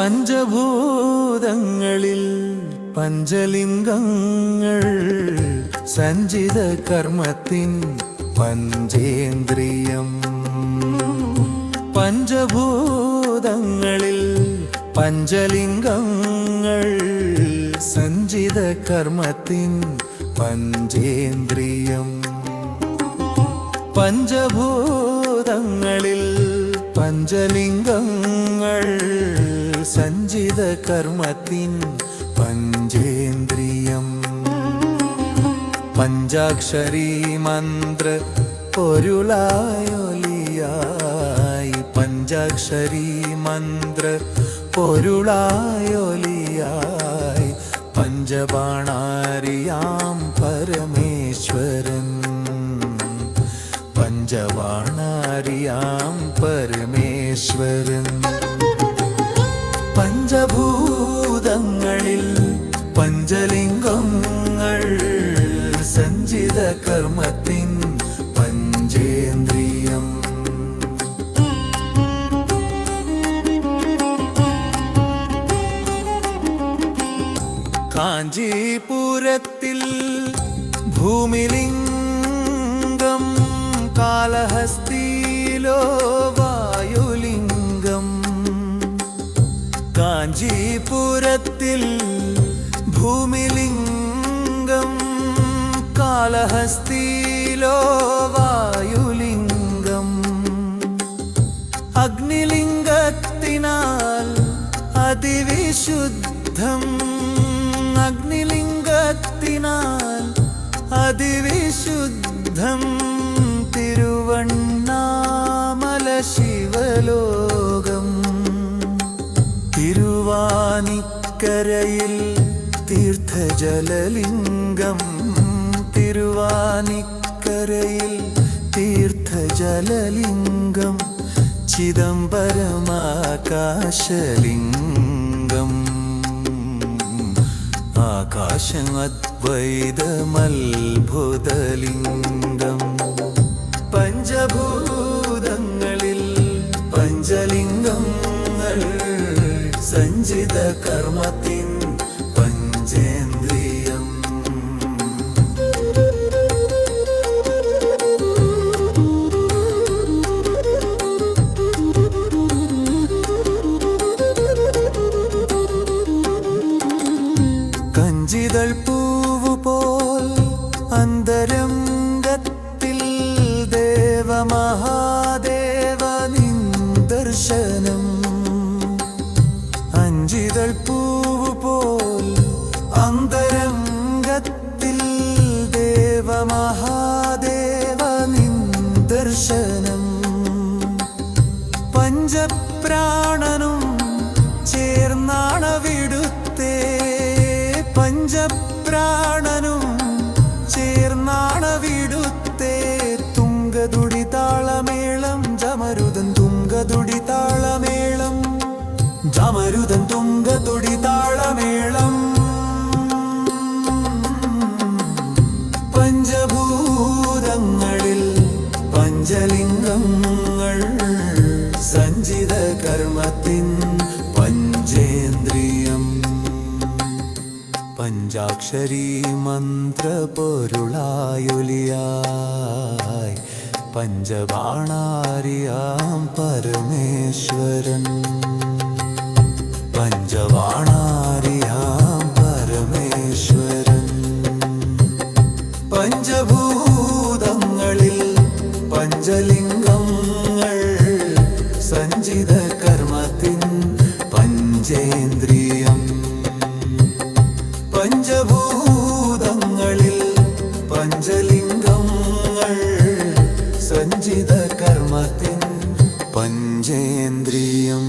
പഞ്ചഭൂതങ്ങളിൽ പഞ്ചലിംഗങ്ങൾ സഞ്ചിത കർമ്മത്തിൻ പഞ്ചേന്ദ്രിയം. പഞ്ചഭൂതങ്ങളിൽ പഞ്ചലിംഗങ്ങൾ സഞ്ചിത കർമ്മത്തിൻ പഞ്ചേന്ദ്രിയം. പഞ്ചഭൂതങ്ങളിൽ പഞ്ചലിംഗങ്ങൾ സഞ്ചിത കർമ്മത്തിൻ പഞ്ചേന്ദ്രിയം. പഞ്ചാക്ഷരി മന്ത്ര പൊരുളായൊലിയായി. പഞ്ചാക്ഷരി മന്ത്ര പൊരുളായൊലിയായി. പഞ്ചബാണാരിയാം പരമേശ്വരൻ. പഞ്ചബാണാരിയാം പരമേശ്വരൻ. പഞ്ചഭൂതങ്ങളിൽ പഞ്ചലിംഗങ്ങൾ സഞ്ചിത കർമ്മത്തിൻ പഞ്ചേന്ദ്രിയം കാഞ്ചീപുരത്തിൽ ഭൂമിലിംഗം കാലഹസ്തിയിലോ കാഞ്ചീപുരത്തിൽ ഭൂമിലിംഗം കാലഹസ്തിയിലോ വായുലിംഗം. അഗ്നിലിംഗത്തിനാൽ അതിവിശുദ്ധം അഗ്നിലിംഗത്തിനാൽ അതിവിശുദ്ധം. തിരുവണ്ണാമല ശിവലോകം തിരുവാനിക്കരയിൽ തീർത്ഥജലലിംഗം. തിരുവാനിക്കരയിൽ തീർത്ഥജലലിംഗം. ചിദംബരമാകാശലിംഗം. ആകാശമദ്വൈതമത്ഭുതലിംഗം. പഞ്ചഭൂതങ്ങളിൽ സഞ്ചിത കർമ്മത്തിൻ പഞ്ചേന്ദ്രിയം. കഞ്ചിതൾ പൂവുപോൽ അന്തരംഗത്തിൽ ദേവമഹാദേവ അഞ്ചിതൾ പൂവ് പോൽ അന്തരംഗത്തിൽ ദേവമഹാദേവ നിൻ ദർശനം പഞ്ചപ്രാണനും ചേർന്നാണവിടുത്തേ. പഞ്ചപ്രാണനും ചേർന്നാണവിടുത്തേ. തുങ്കതുടി താളമേളം ജമരുതൻ തുങ്കതുടി താളമേളം കർമ്മത്തിൻ പഞ്ചേന്ദ്രിയം. പഞ്ചാക്ഷരി മന്ത്ര പൊരുളായൊലിയായി പഞ്ചബാണാരിയാം പരമേശ്വരൻ. പഞ്ചവാണാരിയാം പരമേശ്വരൻ. പഞ്ചഭൂതങ്ങളിൽ പഞ്ചഭൂതങ്ങളിൽ പഞ്ചലിംഗങ്ങൾ സഞ്ചിത കർമ്മത്തിൻ പഞ്ചേന്ദ്രിയം.